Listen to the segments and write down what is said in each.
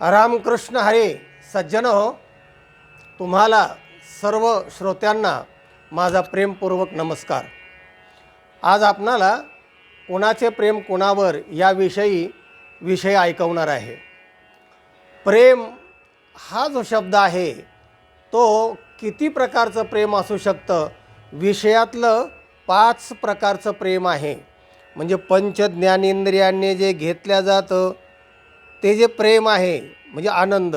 रामकृष्ण हरे सज्जन हो. तुम्हाला सर्व श्रोत्यांना माझा प्रेमपूर्वक नमस्कार. आज आपणाला कोणाचे प्रेम कोणावर याविषयी विषय ऐकवणार आहे. प्रेम हा जो शब्द आहे तो किती प्रकारचं प्रेम असू शकतं? विषयातलं पाच प्रकारचं प्रेम आहे. म्हणजे पंच ज्ञानेंद्रियांनी जे घेतल्या जातं ते जे प्रेम आहे म्हणजे आनंद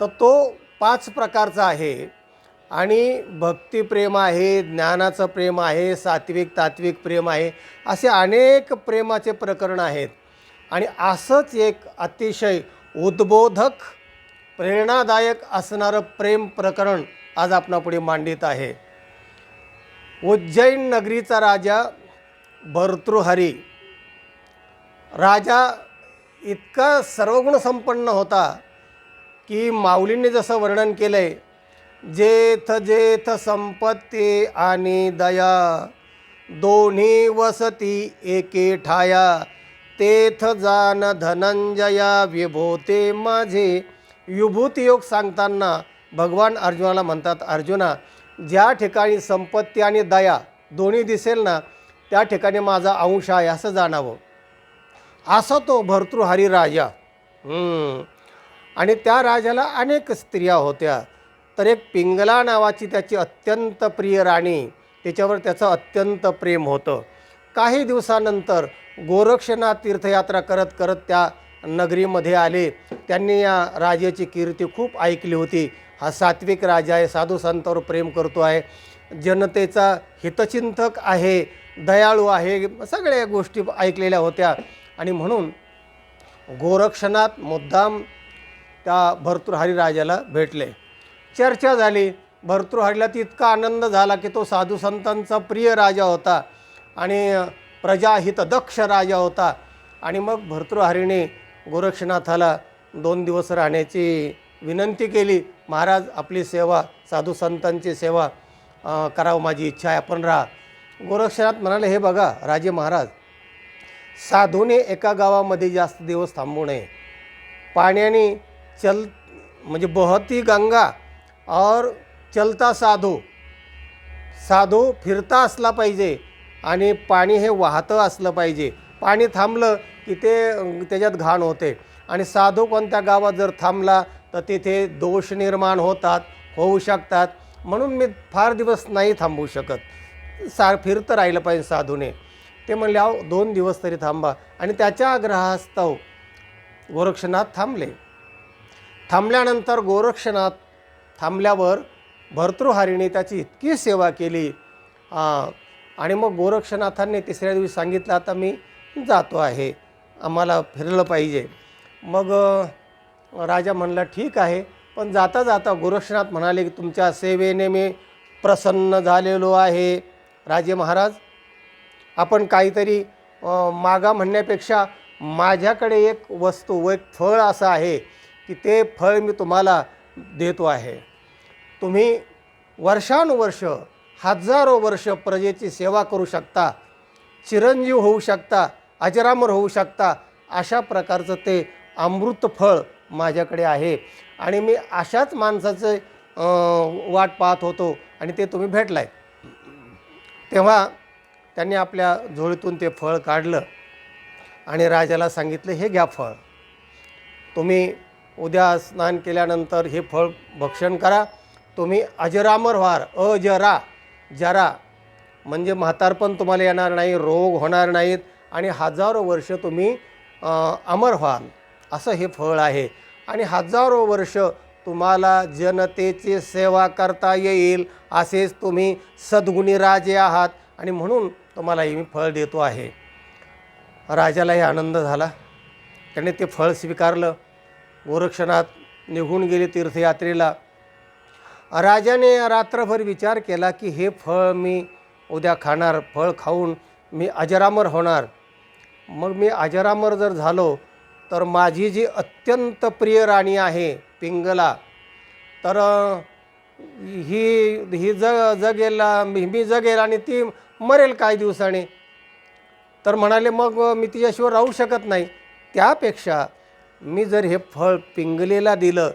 तर तो पाच प्रकारचा आहे. आणि भक्तिप्रेम आहे ज्ञानाचं प्रेम आहे सात्विक तात्विक प्रेम आहे असे अनेक प्रेमाचे प्रकरण आहेत. आणि असंच एक अतिशय उद्बोधक प्रेरणादायक असणारं प्रेम प्रकरण आज आपणापुढे मांडित आहे. उज्जैन नगरीचा राजा भर्तृहरी राजा इतका सर्वगुणसंपन्न होता की माऊलींनी जसं वर्णन केलं आहे जेथ जेथ संपत्ती आणि दया दोन्ही वसती एके ठाया तेथ जान धनंजया विभोते माझे. विभूतयोग सांगताना भगवान अर्जुनाला म्हणतात अर्जुना ज्या ठिकाणी संपत्ती आणि दया दोन्ही दिसेल ना त्या ठिकाणी माझा अंश आहे असं जाणावं. असा तो भर्तृहरी राजा. आणि त्या राजाला अनेक स्त्रिया होत्या. तर एक पिंगला नावाची त्याची अत्यंत प्रिय राणी त्याच्यावर त्याचं अत्यंत प्रेम होतं. काही दिवसानंतर गोरक्षनाथ तीर्थयात्रा करत करत त्या नगरीमध्ये आले. त्यांनी या राजाची कीर्ती खूप ऐकली होती. हा सात्विक राजा आहे साधू संतावर प्रेम करतो आहे. जनतेचा हितचिंतक आहे दयाळू आहे सगळ्या गोष्टी ऐकलेल्या होत्या. आणि म्हणून गोरक्षनाथ मुद्दाम त्या भर्तृहरी राजाला भेटले. चर्चा झाली. भर्तृहरीला ती इतका आनंद झाला की तो साधू संतांचा प्रिय राजा होता आणि प्रजाहित दक्ष राजा होता. आणि मग भर्तृहरीने गोरक्षनाथाला दोन दिवस राहण्याची विनंती केली. महाराज आपली सेवा साधू संतांची सेवा करावं माझी इच्छा आहे. आपण राहा. गोरक्षनाथ म्हणाले हे बघा राजे महाराज साधूने एका गावामध्ये जास्त दिवस थांबू नये. पाण्याने चल म्हणजे बहती गंगा और चलता साधू. साधू फिरता असला पाहिजे आणि पाणी हे वाहतं असलं पाहिजे. पाणी थांबलं की ते त्याच्यात घाण होते. आणि साधू कोणत्या गावात जर थांबला तर तिथे दोष निर्माण होतात होऊ शकतात. म्हणून मी फार दिवस नाही थांबू शकत. सा फिरतं राहिलं पाहिजे साधूने. ते म्हणले अहो दोन दिवस तरी थांबा. आणि त्याच्या आग्रहास्तव गोरक्षनाथ थांबले. थांबल्यानंतर गोरक्षनाथ थांबल्यावर भर्तृहारीने त्याची इतकी सेवा केली. आणि मग गोरक्षनाथांनी तिसऱ्या दिवशी सांगितलं आता मी जातो आहे. आम्हाला फिरलं पाहिजे. मग राजा म्हणला ठीक आहे. पण जाता जाता गोरक्षनाथ म्हणाले की तुमच्या सेवेने मी प्रसन्न झालेलो आहे. राजे महाराज आपण काहीतरी मागा म्हणण्यापेक्षा माझ्याकडे एक वस्तू व एक फळ असं आहे की ते फळ मी तुम्हाला देतो आहे. तुम्ही वर्षानुवर्ष हजारो वर्ष प्रजेची सेवा करू शकता चिरंजीव होऊ शकता अजरामर होऊ शकता अशा प्रकारचं ते अमृत फळ माझ्याकडे आहे. आणि मी अशाच माणसाचे वाट पाहत होतो आणि ते तुम्ही भेटलाय. तेव्हा त्यांनी आपल्या झोळीतून ते फळ काढलं आणि राजाला सांगितलं हे घ्या फळ. तुम्ही उद्या स्नान केल्यानंतर हे फळ भक्षण करा. तुम्ही अजरामर व्हार अजरा जरा. म्हणजे म्हातारपण तुम्हाला येणार नाही रोग होणार नाहीत आणि हजारो वर्ष तुम्ही अमर व्हाल. असं हे फळ आहे. आणि हजारो वर्ष तुम्हाला जनतेची सेवा करता येईल. असेच तुम्ही सद्गुणी राजे आहात. आणि म्हणून तुम्हालाही मी फळ देतो आहे. राजालाही आनंद झाला. त्याने ते फळ स्वीकारलं. गोरक्षनाथ निघून गेले तीर्थयात्रेला. राजाने रात्रभर विचार केला की हे फळ मी उद्या खाणार. फळ खाऊन मी अजरामर होणार. मग मी अजरामर जर झालो तर माझी जी अत्यंत प्रिय राणी आहे पिंगला तर ही ही जग जगेल मी मी जगेल आणि ती मरेल काही दिवसाने. तर म्हणाले मग मी तिच्याशिवाय राहू शकत नाही. त्यापेक्षा मी जर हे फळ पिंगलेला दिलं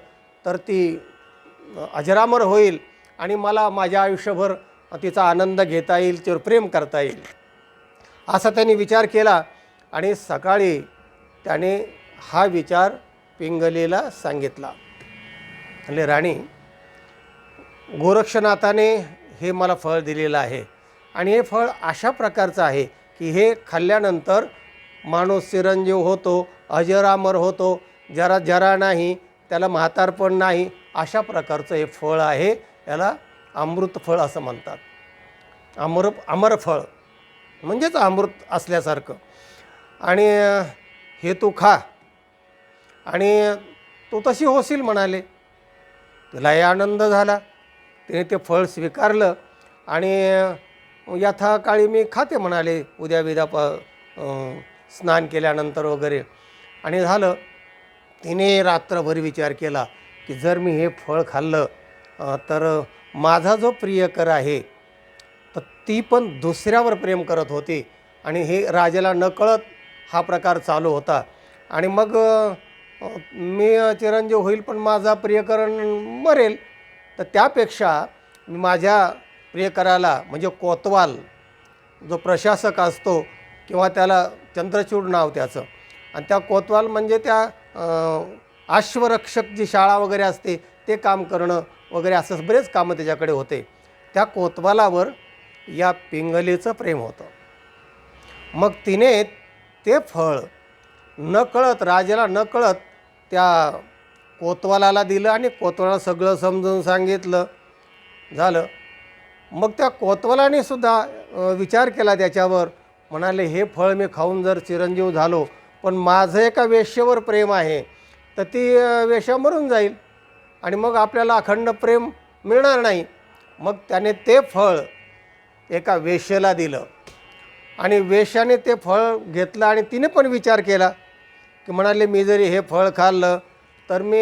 तर ती अजरामर होईल आणि मला माझ्या आयुष्यभर तिचा आनंद घेता येईल तिवर प्रेम करता येईल. असा त्यांनी विचार केला आणि सकाळी त्याने हा विचार पिंगलेला सांगितला. म्हणजे राणी गोरक्षनाथाने हे मला फळ दिलेलं आहे. आणि हे फळ अशा प्रकारचं आहे की हे खाल्ल्यानंतर माणूस चिरंजीव होतो अजरामर होतो जरा जरा नाही त्याला म्हातारपण नाही अशा प्रकारचं हे फळ आहे. याला अमृत फळ असं म्हणतात. अमर अमरफळ म्हणजेच अमृत असल्यासारखं. आणि हे तू खा. आणि तू तशी होशील म्हणाले. तिलाही आनंद झाला. तिने ते फळ स्वीकारलं आणि यथाकाळी मी खाते म्हणाले. उद्या विद्या प स्नान केल्यानंतर वगैरे. आणि झालं तिने रात्रभर विचार केला की जर मी हे फळ खाल्लं तर माझा जो प्रियकर आहे तर ती पण दुसऱ्यावर प्रेम करत होती. आणि हे राजाला नकळत हा प्रकार चालू होता. आणि मग मी चिरंजीव होईल पण माझा प्रियकरण मरेल. तर त्यापेक्षा मी माझ्या प्रियकराला म्हणजे कोतवाल जो प्रशासक असतो किंवा त्याला चंद्रचूड नाव त्याचं. आणि त्या कोतवाल म्हणजे त्या आश्वरक्षक अश्वरक्षक जी शाळा वगैरे असते ते काम करणं वगैरे असं बरेच कामं त्याच्याकडे होते. त्या कोतवालावर या पिंगलीचं प्रेम होतं. मग तिने ते फळ न कळत राजाला न कळत त्या कोतवालाला दिलं आणि कोतवाला सगळं समजून सांगितलं. झालं. मग त्या कोतवालाने सुद्धा विचार केला त्याच्यावर. म्हणाले हे फळ मी खाऊन जर चिरंजीव झालो पण माझं एका वेश्येवर प्रेम आहे तर ती वेश्या मरून जाईल. आणि मग आपल्याला अखंड प्रेम मिळणार नाही. मग त्याने ते फळ एका वेश्येला दिलं. आणि वेश्याने ते फळ घेतलं आणि तिने पण विचार केला की म्हणाले मी जरी हे फळ खाल्लं तर मी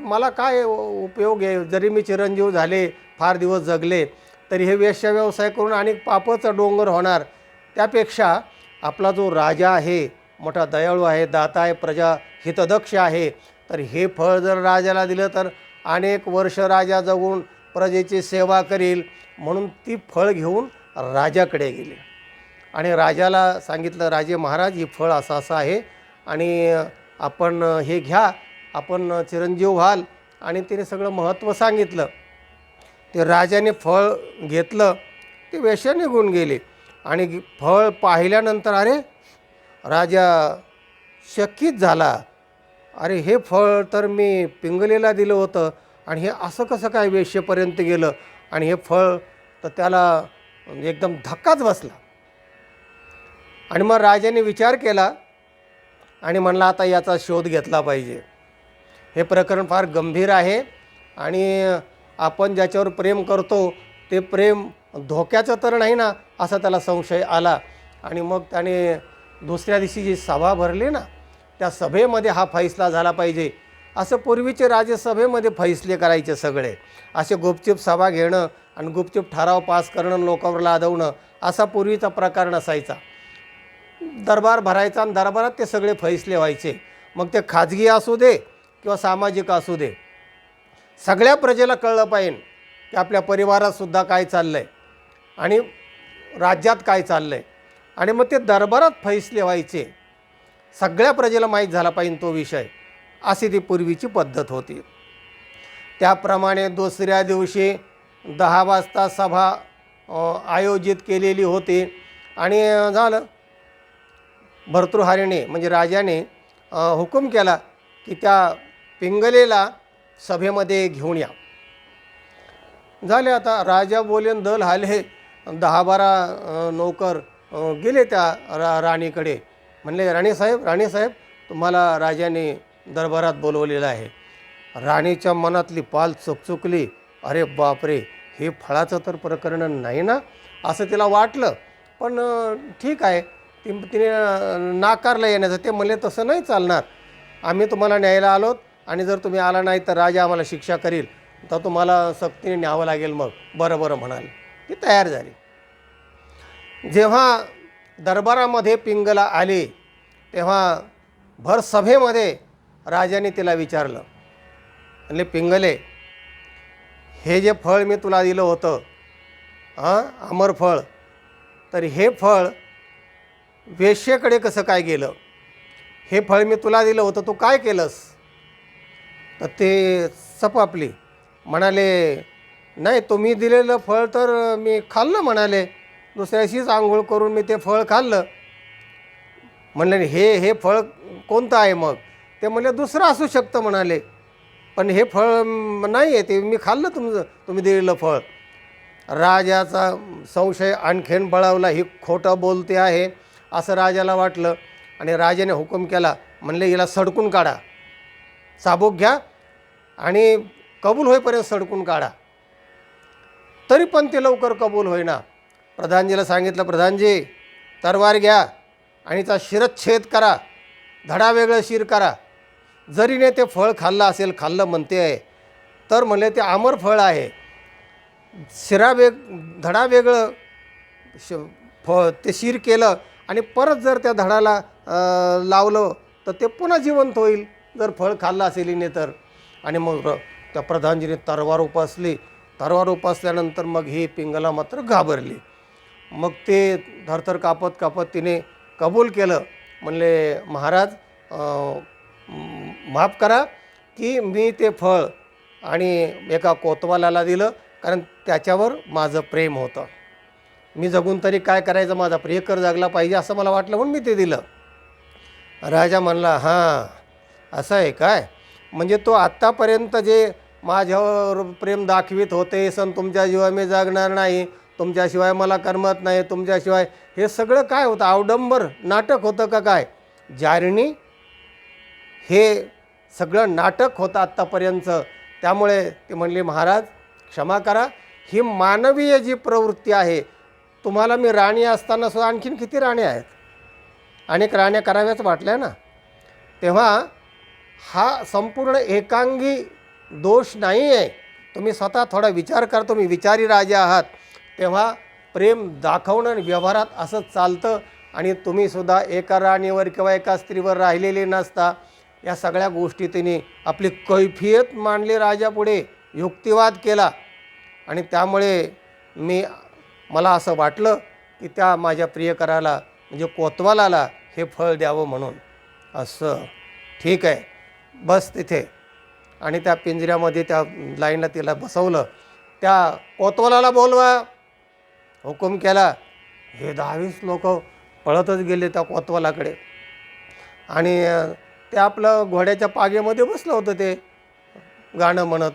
मला काय उपयोग आहे? जरी मी चिरंजीव झाले फार दिवस जगले तरी हे वेश्या व्यवसाय करून आणि पापचं डोंगर होणार. त्यापेक्षा आपला जो राजा आहे मोठा दयाळू आहे दाता आहे प्रजा हितदक्ष आहे तर हे फळ जर राजाला दिलं तर अनेक वर्ष राजा जगून प्रजेची सेवा करील. म्हणून ती फळ घेऊन राजाकडे गेले. आणि राजाला सांगितलं राजे महाराज ही फळ असं असं आहे आणि आपण हे घ्या आपण चिरंजीव व्हाल. आणि तिने सगळं महत्त्व सांगितलं. ते राजाने फळ घेतलं ते वेश्या निघून गेले. आणि फळ पाहिल्यानंतर अरे राजा शक्कीच झाला. अरे हे फळ तर मी पिंगलेला दिलं होतं आणि हे असं कसं काय वेश्येपर्यंत गेलं? आणि हे फळ तर त्याला एकदम धक्काच बसला. आणि मग राजाने विचार केला आणि म्हणला आता याचा शोध घेतला पाहिजे. हे प्रकरण फार गंभीर आहे आणि आपण ज्याच्यावर प्रेम करतो ते प्रेम धोक्याचं तर नाही ना असा त्याला संशय आला. आणि मग त्याने दुसऱ्या दिवशी जी सभा भरली ना त्या सभेमध्ये हा फैसला झाला पाहिजे. असं पूर्वीचे राज्यसभेमध्ये फैसले करायचे सगळे. असे गुपचूप सभा घेणं आणि गुपचूप ठराव पास करणं लोकांवर लादवणं असा पूर्वीचा प्रकार नसायचा. दरबार भरायचा आणि दरबारात ते सगळे फैसले व्हायचे. मग ते खाजगी असू दे किंवा सामाजिक असू दे. सगळ्या प्रजेला कळलं पाहिजे की आपल्या परिवारातसुद्धा काय चाललं आहे आणि राज्यात काय चाललं आहे आणि मग ते दरबारात फैसले व्हायचे. सगळ्या प्रजेला माहीत झाला पाहिजे तो विषय. अशी ती पूर्वीची पद्धत होती. त्याप्रमाणे दुसऱ्या दिवशी दहा वाजता सभा आयोजित केलेली होती. आणि झालं. भर्तृहारीने म्हणजे राजाने हुकूम केला की त्या पिंगलेला सभेमध्ये घेऊन या. झाले आता राजा बोलेन दल हाले दहा बारा नोकर गेले त्या रा राणीकडे. म्हणले राणीसाहेब राणीसाहेब तुम्हाला राजाने दरबारात बोलवलेलं आहे. राणीच्या मनातली पाल चुकचुकली. अरे बापरे हे फळाचं तर प्रकरण नाही ना? असं तिला वाटलं. पण ठीक आहे. ती तिने नाकारलं येण्याचं. ते म्हणले तसं नाही चालणार. आम्ही तुम्हाला न्यायला आलोत. आणि जर तुम्ही आला नाही तर राजा आम्हाला शिक्षा करील तर तुम्हाला सक्तीने न्यावं लागेल मग. बरं बरं म्हणाल. ती तयार झाली. जेव्हा दरबारामध्ये पिंगला आले तेव्हा भर सभेमध्ये राजाने तिला विचारलं. म्हणले पिंगले हे जे फळ मी तुला दिलं होतं हां अमर फळ तर हे फळ वेश्येकडे कसं काय गेलं? हे फळ मी तुला दिलं होतं तू काय केलंस? ते सपापली. म्हणाले नाही तुम्ही दिलेलं फळ तर मी खाल्लं म्हणाले. दुसऱ्याशीच आंघोळ करून मी ते फळ खाल्लं. म्हणले हे हे फळ कोणतं आहे मग? ते म्हणले दुसरं असू शकतं म्हणाले. पण हे फळ नाही आहे ते मी खाल्लं तुमचं तुम्ही दिलेलं फळ. राजाचा संशय आणखीन बळावला ही खोटं बोलते आहे असं राजाला वाटलं. आणि राजाने हुकूम केला म्हणले हिला सडकून काढा. चाबूक घ्या आणि कबूल होईपर्यंत सडकून काढा. तरी पण ते लवकर कबूल होईना. प्रधानजीला सांगितलं प्रधानजी तरवार घ्या आणि त्या शिरच्छेद करा. धडा वेगळं शिर करा. जरीने ते फळ खाल्लं असेल खाल्लं म्हणते आहे तर म्हणले ते आमर फळ आहे. शिरा वेग धडा वेगळं श फ ते शिर केलं आणि परत जर त्या धडाला लावलं तर ते पुन्हा जिवंत होईल. जर फळ खाल्लं असेल इने तर. आणि मग त्या प्रधानजीने तरवार उपासली. तरवार उपासल्यानंतर मग ही पिंगला मात्र घाबरली. मग ते थरथर कापत कापत तिने कबूल केलं. म्हणले महाराज माफ करा की मी ते फळ आणि एका कोतवालाला दिलं कारण त्याच्यावर माझं प्रेम होतं. मी जगून तरी काय करायचं? माझा प्रियकर जागला पाहिजे असं मला वाटलं म्हणून मी ते दिलं. राजा म्हणला हां असं आहे काय? म्हणजे तो आत्तापर्यंत जे माझ्यावर प्रेम दाखवित होते सण तुमच्याशिवाय मी जगणार नाही तुमच्याशिवाय मला करमत नाही तुमच्याशिवाय हे सगळं काय होतं? आवडंबर नाटक होतं का काय? जारणी हे सगळं नाटक होतं आत्तापर्यंतचं त्यामुळे ते म्हणले महाराज क्षमा करा. ही मानवीय जी प्रवृत्ती आहे तुम्हाला मी राणी असताना सुद्धा आणखीन किती राण्या आहेत? अनेक राण्या कराव्याच वाटल्या ना? तेव्हा हा संपूर्ण एकांगी दोष नाही आहे तुम्ही स्वतः थोडा विचार करा तुम्ही विचारी राजे आहात. तेव्हा प्रेम दाखवणं आणि व्यवहारात असंच चालतं आणि तुम्हीसुद्धा एका राणीवर किंवा एका स्त्रीवर राहिलेले नसता. या सगळ्या गोष्टी तिने आपली कैफियत मांडली राजापुढे युक्तिवाद केला. आणि त्यामुळे मी मला असं वाटलं की त्या माझ्या प्रियकराला म्हणजे कोतवालाला हे फळ द्यावं म्हणून. असं. ठीक आहे. बस तिथे. आणि त्या पिंजऱ्यामध्ये त्या लाईनला तिला बसवलं. त्या कोतवालाला बोलवा. हुकूम केला. हे दहावीस लोक पळतच गेले त्या कोतवालाकडे. आणि ते आपलं घोड्याच्या पागेमध्ये बसलं होतं ते गाणं म्हणत.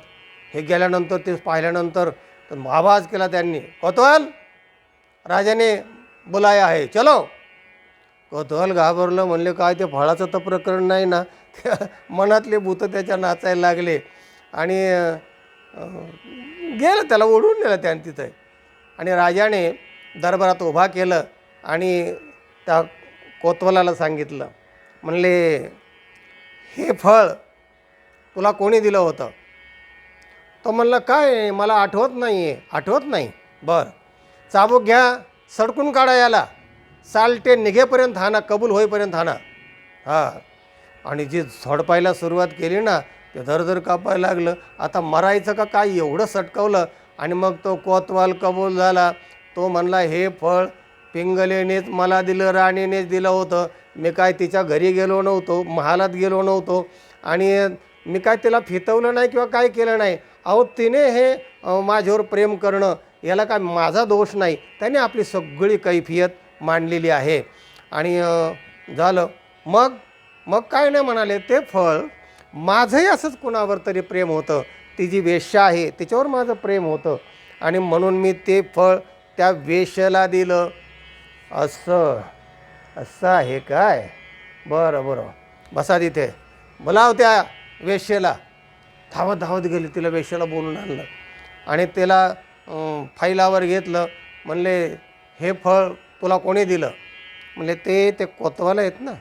हे गेल्यानंतर ते पाहिल्यानंतर आवाज केला त्यांनी. कोतवाल राजाने बोलाय आहे. चलो. कौतूहल घाबरलं म्हणले काय ते फळाचं तर प्रकरण नाही ना? त्या मनातले भूत त्याच्या नाचायला लागले. आणि गेलं त्याला ओढून नेलं त्याने तिथं. आणि राजाने दरबारात उभा केलं आणि त्या कोतवालाला सांगितलं. म्हणले हे फळ तुला कोणी दिलं होतं? तो म्हणलं काय मला आठवत नाही आहे आठवत नाही. बरं चाबूक घ्या सडकून काढा याला. सालटे निघेपर्यंत हाना कबूल होईपर्यंत हाना हां. आणि जी झडपायला सुरुवात केली ना ते धरधर कापायला लागलं. आता मरायचं का काय एवढं सटकवलं आणि मग तो कोतवाल कबूल झाला. तो म्हणला हे फळ पिंगलेनेच मला दिलं राणीनेच दिलं होतं. मी काय तिच्या घरी गेलो नव्हतो महालात गेलो नव्हतो. आणि मी काय तिला फितवलं नाही किंवा काय केलं नाही? अहो तिने हे माझ्यावर प्रेम करणं याला काय माझा दोष नाही. त्याने आपली सगळी कैफियत मांडलेली आहे. आणि झालं. मग मग काय नाही म्हणाले ते फळ माझंही असंच कुणावर तरी प्रेम होतं. ती जी वेश्या आहे तिच्यावर माझं प्रेम होतं. आणि म्हणून मी ते फळ त्या वेश्याला दिलं. असं असं आहे काय? बरं बरं. बसा तिथे. बोलाव त्या वेश्येला. धावत धावत गेली तिला वेश्याला बोलून आणलं. आणि तिला फाईलावर घेतलं. म्हणले हे फळ तुला कोणी दिलं? म्हणजे ते ते कोतवाला आहेत ना.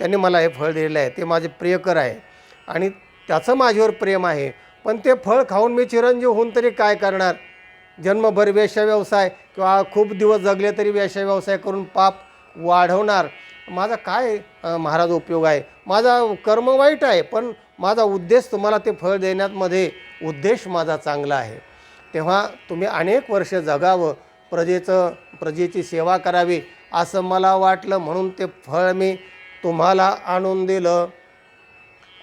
त्यांनी मला हे फळ दिलेलं आहे. ते माझे प्रियकर आहे आणि त्याचं माझ्यावर प्रेम आहे. पण ते फळ खाऊन मी चिरंजीव होऊन तरी काय करणार? जन्मभर वेश्या व्यवसाय किंवा खूप दिवस जगले तरी वेश्या व्यवसाय करून पाप वाढवणार. माझा काय महाराज उपयोग आहे? माझा कर्म वाईट आहे पण माझा उद्देश तुम्हाला ते फळ देण्यामध्ये उद्देश माझा चांगला आहे. तेव्हा तुम्ही अनेक वर्ष जगावं. प्रजेचं प्रजेची सेवा करावी असं मला वाटलं. म्हणून ते फळ मी तुम्हाला आणून दिलं.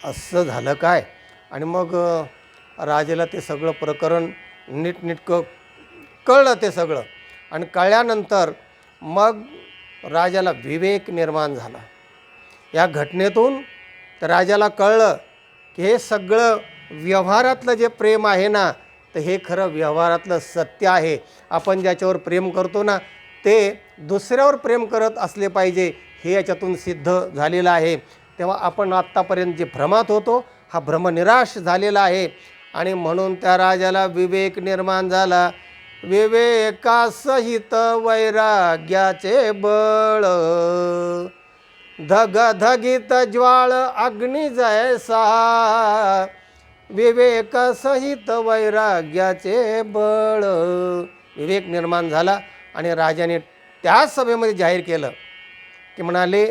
असं झालं काय? आणि मग राजेला राजाला ते सगळं प्रकरण नीटनीटकं कळलं ते सगळं. आणि कळल्यानंतर मग राजाला विवेक निर्माण झाला. या घटनेतून राजाला कळलं की हे सगळं व्यवहारातलं जे प्रेम आहे ना तर हे खरं व्यवहारातलं सत्य आहे. आपण ज्याच्यावर प्रेम करतो ना ते दुसऱ्यावर प्रेम करत असले पाहिजे हे याच्यातून सिद्ध झालेलं आहे. तेव्हा आपण आत्तापर्यंत जे भ्रमात होतो हा भ्रम निराश झालेला आहे. आणि म्हणून त्या राजाला विवेक निर्माण झाला. विवेकासहित वैराग्याचे बळ. धग धगित ज्वाळ अग्नि जैसा. विवेक सहित वैराग्याचे बळ. विवेक निर्माण झाला आणि राजाने त्याच सभेमध्ये जाहीर केलं. की म्हणाले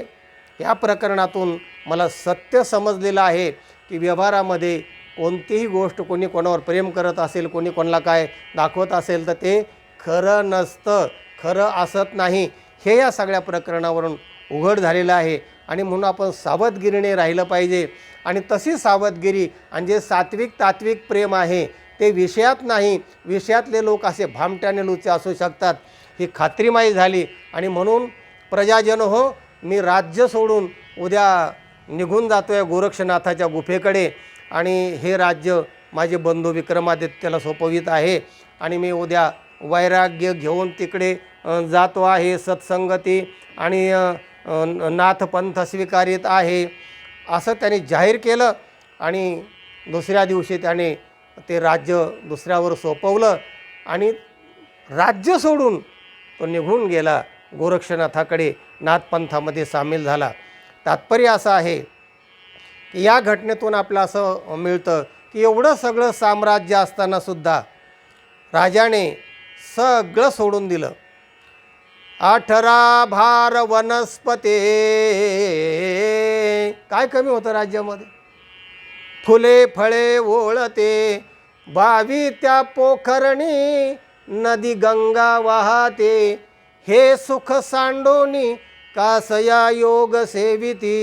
या प्रकरणातून मला सत्य समजलेलं आहे की व्यवहारामध्ये कोणतीही गोष्ट कोणी कोणावर प्रेम करत असेल कोणी कोणाला काय दाखवत असेल तर ते खरं नसतं खरं असत नाही. हे या सगळ्या प्रकरणावरून उघड झालेलं आहे. आणि म्हणून आपण सावधगिरीने राहिलं पाहिजे. आणि तशी सावधगिरी आणि जे सात्विक तात्विक प्रेम आहे ते विषयात नाही. विषयातले लोक असे भामट्याने लुचे असू शकतात. ही खात्रीमाई झाली. आणि म्हणून प्रजाजन हो मी राज्य सोडून उद्या निघून जातो आहे गोरक्षनाथाच्या गुफेकडे. आणि हे राज्य माझे बंधू विक्रमादित्याला सोपवित आहे. आणि मी उद्या वैराग्य घेऊन तिकडे जातो आहे सत्संगती. आणि नाथपंथ स्वीकारित आहे असं त्याने जाहीर केलं आणि दुसऱ्या दिवशी त्याने ते राज्य दुसऱ्यावर सोपवलं आणि राज्य सोडून तो निघून गेला. गोरक्षनाथाकडे नाथपंथामध्ये सामील झाला. तात्पर्य असं आहे की या घटनेतून आपलं असं मिळतं की एवढं सगळं साम्राज्य असतानासुद्धा राजाने सगळं सोडून दिलं. अठरा भार वनस्पते. काय कमी होतं राज्यामध्ये? फुले फळे ओळते. बावी त्या पोखरणी नदी गंगा वाहते. हे सुख सांडोनी कासया योग सेविती.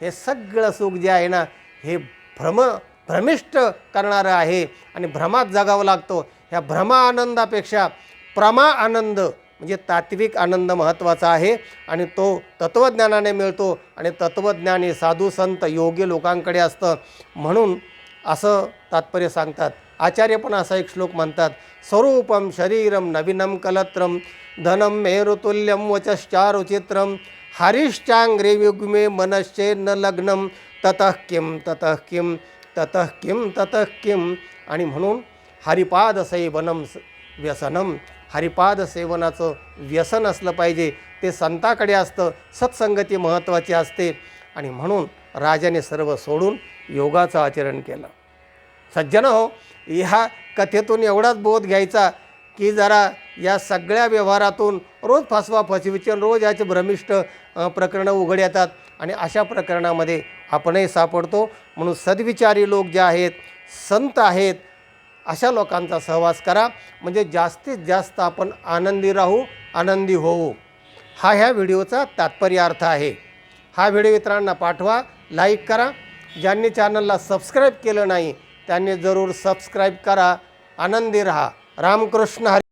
हे सगळं सुख जे आहे ना हे भ्रम भ्रमिष्ट करणारं आहे. आणि भ्रमात जगावं लागतो. ह्या भ्रमानंदापेक्षा प्रमा आनंद म्हणजे तात्विक आनंद महत्त्वाचा आहे आणि तो तत्त्वज्ञानाने मिळतो आणि तत्त्वज्ञान हे साधू संत योग्य लोकांकडे असतं. म्हणून असं तात्पर्य सांगतात. आचार्य पण असा एक श्लोक म्हणतात. स्वरूपम शरीरम नवीनम कलत्रम धनम मेरुतुल्यम वचश्चारुचित्रम हरिश्चांग्रे युग्मे मनश्चे न लग्नम ततः किम ततः किम ततः किम ततः किम आणि म्हणून हरिपाद सैवनम स- व्यसनम हरिपाद सेवनाचं व्यसन असलं पाहिजे ते संताकडे असतं सत्संगती महत्त्वाची असते. आणि म्हणून राजाने सर्व सोडून योगाचं आचरण केलं. सज्जन हो ह्या कथेतून एवढाच बोध घ्यायचा की जरा या सगळ्या व्यवहारातून रोज फसवा फसवीचे रोज याचे भ्रमिष्ट प्रकरणं उघड येतात. आणि अशा प्रकरणामध्ये आपणही सापडतो. म्हणून सद्विचारी लोक जे आहेत संत आहेत अशा लोकांचा सहवास करा. म्हणजे जास्तीत जास्त आपण आनंदी राहू आनंदी होऊ. हा ह्या व्हिडिओचा तात्पर्य अर्थ आहे. हा व्हिडिओ इतरांना पाठवा लाईक करा. ज्यांनी चॅनलला सबस्क्राईब केलं नाही त्यांनी जरूर सबस्क्राईब करा. आनंदी राहा. रामकृष्ण हरी